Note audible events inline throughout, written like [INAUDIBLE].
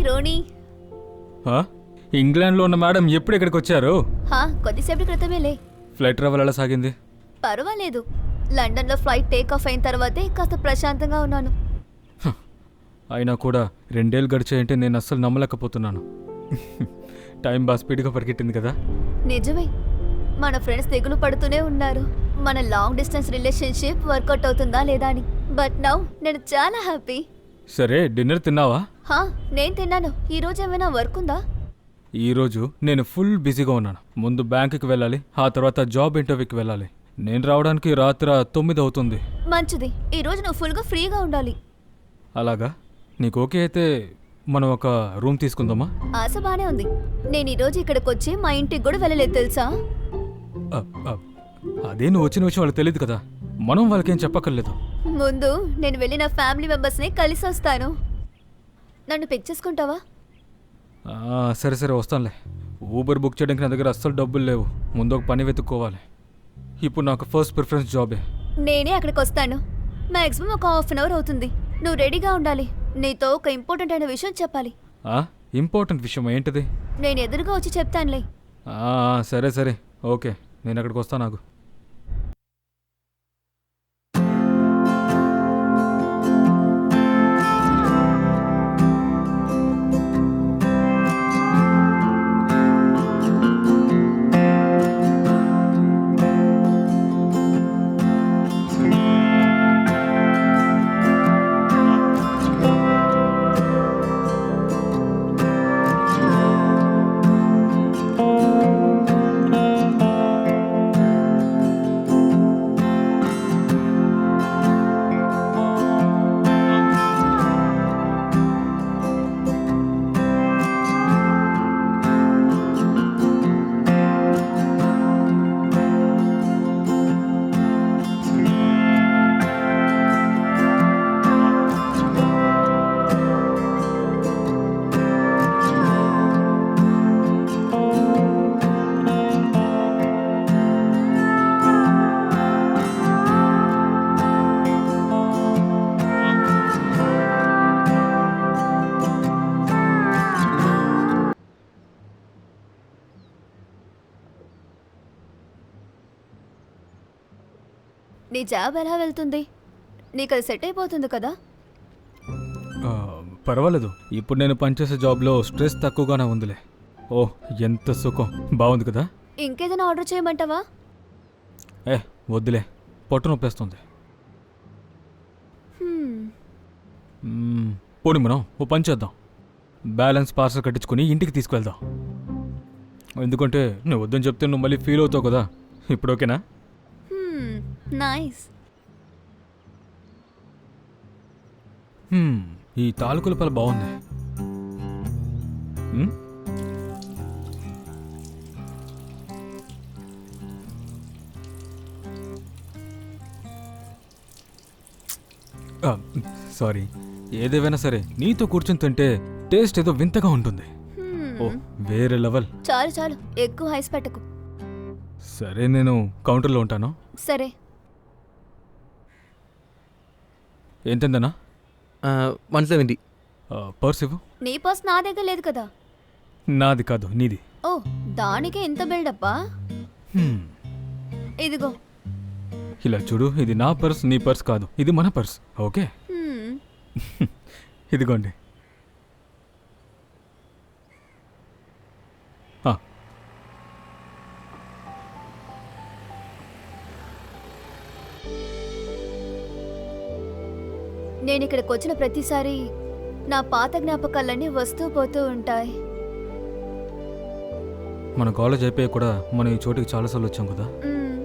Ronnie ఆ? ఇంగ్లాండ్లో ఉన్న మేడం ఎప్పుడు ఇక్కడికి వచ్చారు? హా కొద్దిసేపటి క్రితమేలే. ఫ్లైట్ ట్రావెల్ ఎలా సాగింది? పర్వాలేదు. లండన్లో ఫ్లైట్ టేక్ ఆఫ్ అయిన తర్వాతే కాస్త ప్రశాంతంగా ఉన్నాను. అయినా కూడా రెండేళ్ళు గడిచాయంటే నేను అస్సలు నమ్మలేకపోతున్నాను. టైం బాగా స్పీడ్గా పరిగెట్టింది కదా? నిజమే. మన ఫ్రెండ్స్ తెగులు పడుతూనే ఉన్నారు. మన లాంగ్ డిస్టెన్స్ రిలేషన్షిప్ వర్కౌట్ అవుతుందా లేదా అని. బట్ నౌ నేను చాలా హ్యాపీ. సరే డిన్నర్ తిన్నావా? హా నేను తిన్నాను. ఈ రోజు ఏమైనా వర్క్ ఉందా? ఈరోజు నేను ఫుల్ బిజీగా ఉన్నాను. ముందు బ్యాంకుకి వెళ్ళాలి ఆ తర్వాత జాబ్ ఇంటర్వ్యూకి వెళ్ళాలి. నేను రావడానికి రాత్రి తొమ్మిది అవుతుంది. మంచిది. ఈ రోజు నువ్వు ఫుల్గా ఫ్రీగా ఉండాలి. అలాగా? నీకు ఓకే అయితే మనం ఒక రూమ్ తీసుకుందామా? ఆశ బానే ఉంది. నేను ఈ రోజు ఇక్కడికి వచ్చి మా ఇంటికి కూడా వెళ్ళలేదు తెలుసా? అ, అ, అదే నువ్వు వచ్చిన విషయం వాళ్ళకి తెలియదు కదా. మనం వాళ్ళకేం చెప్పక్కర్లేదు. ముందు నేను వెళ్ళి నా ఫ్యామిలీ మెంబర్స్ని కలిసి వస్తాను నన్ను పిక్ చేసుకుంటావా? సరే సరే వస్తానులే. ఊబర్ బుక్ చేయడానికి నా దగ్గర అస్సలు డబ్బులు లేవు. ముందు ఒక పని వెతుక్కోవాలి. ఇప్పుడు నాకు ఫస్ట్ ప్రిఫరెన్స్ జాబే నేనే అక్కడికి వస్తాను. మాక్సిమం ఒక హాఫ్ అన్ అవర్ అవుతుంది. నువ్వు రెడీగా ఉండాలి. నీతో ఒక ఇంపార్టెంట్ అయిన విషయం చెప్పాలి. ఇంపార్టెంట్ విషయం ఏంటిది? నేను ఎదురుగా వచ్చి చెప్తానులే. సరే సరే. ఓకే. నేను అక్కడికి వస్తాను నాకు జాబ్ ఎలా వెళ్తుంది? నీకు అది సెట్ అయిపోతుంది కదా? ఆ, పర్వాలేదు. ఇప్పుడు నేను పనిచేసే జాబ్లో స్ట్రెస్ తక్కువగానే ఉందిలే. ఓ ఎంత సుఖం. బాగుంది కదా? ఇంకేదైనా ఆర్డర్ చేయమంటావా? ఏ వద్దులే. పొట్టు నొప్పేస్తుంది. హ్మ్, మ్మ్, పోనీ మనం ఓ పని చేద్దాం. బ్యాలెన్స్ పార్సల్ కట్టించుకొని ఇంటికి తీసుకువెళ్దాం ఎందుకంటే నువ్వు వద్దని చెప్తే నువ్వు మళ్ళీ ఫీల్ అవుతావు కదా. ఇప్పుడు ఓకేనా? నైస్ హ్మ్, ఈ తాలూకుల పల బాగుంది. మ్మ్? ఆ, సారీ ఏదేవైనా సరే నీతో కూర్చుని తింటే టేస్ట్ ఏదో వింతగా ఉంటుంది. హ్మ్, ఓ వేరే లెవెల్. చాలు చాలు. ఎక్కువ హైస్ పెట్టకు. సరే నేను కౌంటర్లో ఉంటాను. సరే. ఎంతెందనా వన్ సెవెంటీ. పర్స్ ఇవ్వు. నీ పర్స్ నా దగ్గర లేదు కదా? నాది కాదు నీది. ఓ దానికే ఇంత బిల్డప్పా. ఇదిగో. ఇలా చూడు ఇది నా పర్స్ నీ పర్స్ కాదు. ఇది మన పర్స్ ఓకే? [LAUGHS] ఇదిగోండి. నేను ఇక్కడికి వచ్చిన ప్రతిసారి నా పాత జ్ఞాపకాలన్నీ వస్తూ పోతూ ఉంటాయి. మన కాలేజ్ అయిపోయి కూడా మనం ఈ చోటికి చాలాసార్లు వచ్చాం కదా? మ్మ్.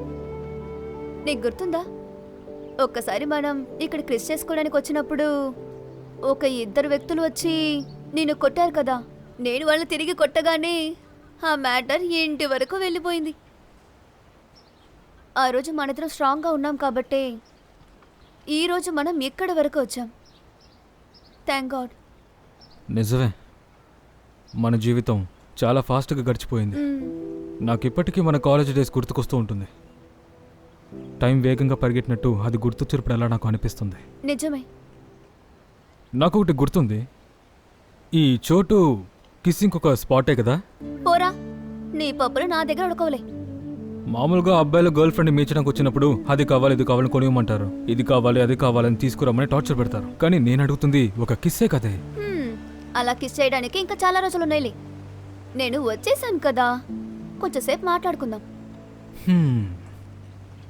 నీకు గుర్తుందా? ఒక్కసారి మనం ఇక్కడ క్రిస్ చేసుకోవడానికి వచ్చినప్పుడు ఒక ఇద్దరు వ్యక్తులు వచ్చి నిన్ను కొట్టారు కదా? నేను వాళ్ళని తిరిగి కొట్టగానే ఆ మ్యాటర్ ఇంటి వరకు వెళ్ళిపోయింది. ఆ రోజు మనిద్దరం స్ట్రాంగ్గా ఉన్నాం కాబట్టే ఈరోజు మనం ఇక్కడి వరకు వచ్చాం? థ్యాంక్ గాడ్ నిజమే. మన జీవితం చాలా ఫాస్ట్గా గడిచిపోయింది. నాకు ఇప్పటికీ మన కాలేజ్ డేస్ గుర్తుకొస్తూ ఉంటుంది. టైం వేగంగా పరిగెట్టినట్టు అది గుర్తొచ్చినప్పుడు ఎలా నాకు అనిపిస్తుంది. నిజమే. నాకు ఒకటి గుర్తుంది. ఈ చోటు కిస్సింగ్ ఒక స్పాటే కదా? పోరా. నీ పప్పులు నా దగ్గర ఉడకవులే. మామూలుగా అబ్బాయిలు గర్ల్ ఫ్రెండ్ మీచడానికి వచ్చినప్పుడు అది కావాలి ఇది కావాలని కొనివ్వమంటారు. ఇది కావాలి అది కావాలని తీసుకురమ్మని టార్చర్ పెడతారు. కానీ నేను అడుగుతుంది ఒక కిస్సే కదే. అలా కిస్ చేయడానికి ఇంకా చాలా రోజులు ఉన్నాయిలే నేను వచ్చేసాను కదా. కొంచెంసేపు మాట్లాడుకుందాం.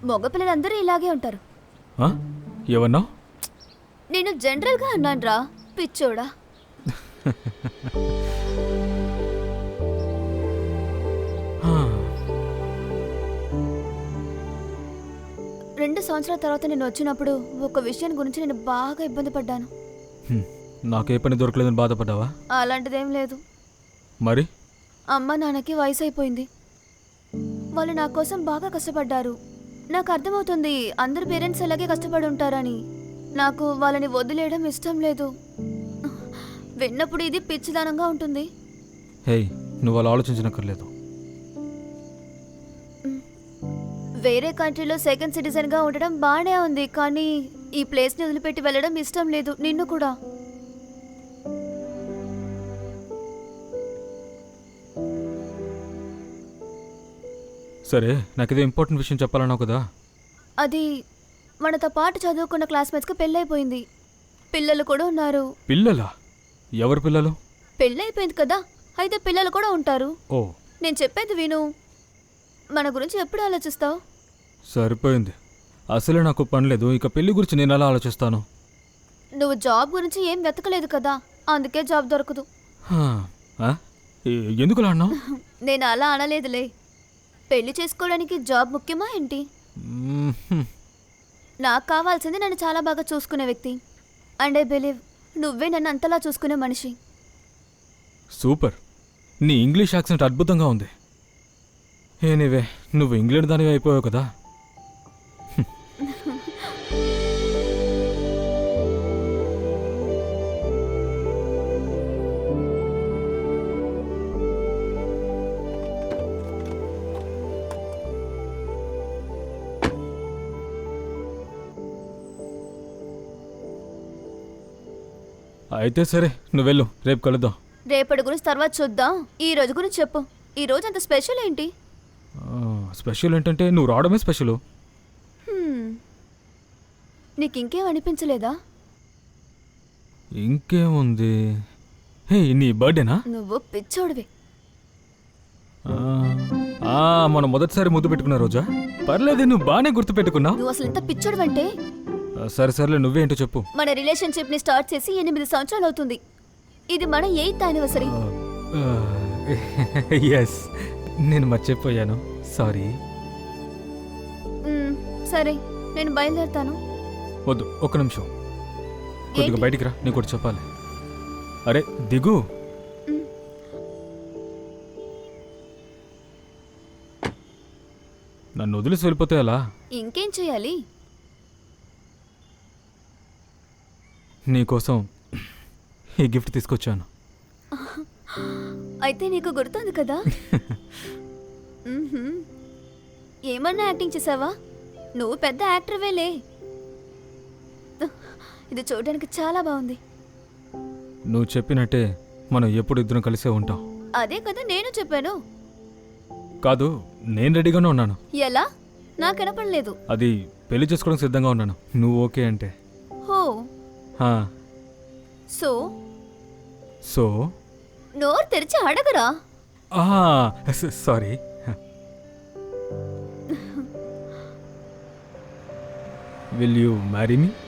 మగపిల్లలందరూ ఇలాగే ఉంటారు. ఆ? ఏమన్నావ్? నేను జనరల్గా అన్నాను రా పిచ్చోడా. [LAUGHS] రెండు సంవత్సరాల తర్వాత నేను వచ్చినప్పుడు ఒక విషయం గురించి నేను బాగా ఇబ్బంది పడ్డాను. నాకే పని దొరకలేదని బాధపడ్డావా? అలాంటిదేం లేదు. మరి? అమ్మ నాన్నకి వయసు అయిపోయింది. వాళ్ళు నా కోసం బాగా కష్టపడ్డారు. నాకు అర్థమవుతుంది అందరు పేరెంట్స్ అలాగే కష్టపడి ఉంటారని. నాకు వాళ్ళని వదిలేయడం ఇష్టం లేదు. విన్నప్పుడు ఇది పిచ్చిదానంగా ఉంటుంది. హేయ్ నువ్వు అలా ఆలోచించనక్కర్లేదు. వేరే కంట్రీలో సెకండ్ సిటిజన్గా ఉండడం బాగానే ఉంది కానీ ఈ ప్లేస్ని వదిలిపెట్టి వెళ్ళడం ఇష్టం లేదు నిన్ను కూడా. సరే నాకేదో ఇంపార్టెంట్ విషయం చెప్పాలన్నావు కదా. అది మనతో పాటు చదువుకున్న క్లాస్మేట్స్కి పెళ్ళైపోయింది. పిల్లలు కూడా ఉన్నారు. పిల్లలా? ఎవరు పిల్లలు? పెళ్ళైపోయింది కదా అయితే పిల్లలు కూడా ఉంటారు. ఓ. నేను చెప్పేది విను. మన గురించి ఎప్పుడు ఆలోచిస్తావు? సరిపోయింది. అసలే నాకు పని లేదు. ఇక పెళ్ళి గురించి నేను ఎలా ఆలోచిస్తాను? నువ్వు జాబ్ గురించి ఏం వెతకలేదు కదా. అందుకే జాబ్ దొరకదు. హా. ఆ? ఏ- ఎందుకు అలా అన్నావు? [LAUGHS] నేను అలా అనలేదులే. పెళ్ళి చేసుకోవడానికి జాబ్ ముఖ్యమా ఏంటి? మ్మ్, హ్మ్. నాకు కావాల్సింది నన్ను చాలా బాగా చూసుకునే వ్యక్తి. అండ్ ఐ బిలీవ్ నువ్వే నన్ను అంతలా చూసుకునే మనిషి. సూపర్. నీ ఇంగ్లీష్ యాక్సెంట్ అద్భుతంగా ఉంది. ఏనివే నువ్వు ఇంగ్లాండ్ దానివి అయిపోయావు కదా. అయితే సరే నువ్వు వెళ్ళు రేపు కలుద్దాం. రేపటి గురించి తర్వాత చూద్దాం. ఈ రోజు గురించి చెప్పు. ఈ రోజు అంత స్పెషల్ ఏంటి? స్పెషల్ ఏంటంటే నువ్వు రావడమే స్పెషల్. నీకు ఇంకేం అనిపించలేదా? ఇంకేముంది? హే నీ బర్త్డేనా? నువ్వు పిచ్చోడివి. మనం మొదటిసారి ముద్దు పెట్టుకున్న రోజా? పర్లేదు నువ్వు బాగానే గుర్తు పెట్టుకున్నావు. నువ్వు అసలు ఎంత పిచ్చోడివంటే? సరే సరేలే నువ్వేంటో చెప్పు. మన రిలేషన్షిప్ని స్టార్ట్ చేసి ఎనిమిది సంవత్సరాలు అవుతుంది. ఇది మన ఎయిత్ యానివర్సరీ. ఎస్ [LAUGHS] నేను మర్చిపోయాను. సారీ. సరే నేను బయలుదేరుతాను. వద్దు ఒక్క నిమిషం. కొద్దిగా ఏంటి? బయటికి రా నీకు ఒకటి చెప్పాలి. అరే దిగు. నన్ను వదిలేసి వెళ్ళిపోతే అలా ఇంకేం చేయాలి? నీకోసం ఈ గిఫ్ట్ తీసుకొచ్చాను. అయితే నీకు గుర్తుంది కదా. [LAUGHS] ఏమన్నా యాక్టింగ్ చేసావా? నువ్వు పెద్ద యాక్టర్వేలే. ఇది చూడడానికి చాలా బాగుంది. నువ్వు చెప్పినట్టే మనం ఎప్పుడు ఇద్దరం కలిసే ఉంటాం. అదే కదా నేను చెప్పాను. కాదు నేను రెడీగానే ఉన్నాను. ఎలా? నాకు వినపడలేదు. అది పెళ్ళి చేసుకోవడానికి సిద్ధంగా ఉన్నాను. నువ్వు ఓకే అంటే. హో. హా, సో? సో? నోరు తెరిచి అడగరా. ఆ, స- sorry. Will you marry me?